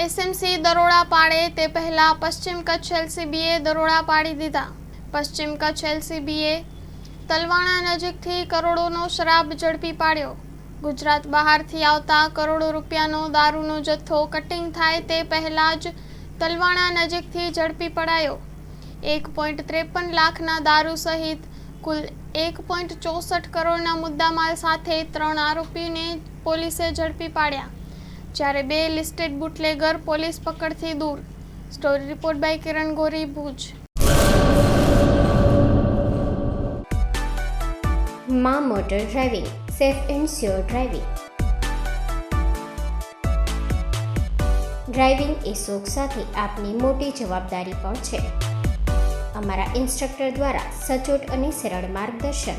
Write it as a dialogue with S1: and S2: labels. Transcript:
S1: SMC દરોડા પાડે તે પહેલા પશ્ચિમ કચ્છ એલસીબીએ દરોડા પાડી દીધા. પશ્ચિમ કચ્છ એલસીબીએ તલવાણા નજીકથી કરોડોનો શરાબ ઝડપી પાડ્યો. ગુજરાત બહારથી આવતા કરોડો રૂપિયાનો દારૂનો જથ્થો કટિંગ થાય તે પહેલાં જ તલવાણા નજીકથી ઝડપી પડાયો. એક પોઈન્ટ ત્રેપન લાખના દારૂ સહિત કુલ એક પોઈન્ટ ચોસઠ કરોડના મુદ્દામાલ સાથે ત્રણ આરોપીને પોલીસે ઝડપી પાડ્યા. જ્યારે બે લિસ્ટેડ બુટલેગર પોલીસ પકડથી દૂર. સ્ટોરી રિપોર્ટ બાય કિરણ ગોરી ભુજ.
S2: મા motor driving safe and sure driving driving એ શોખ સાથે આપની મોટી જવાબદારી પણ છે. અમારા ઇન્સ્ટ્રક્ટર દ્વારા સચોટ અને સરળ માર્ગદર્શન.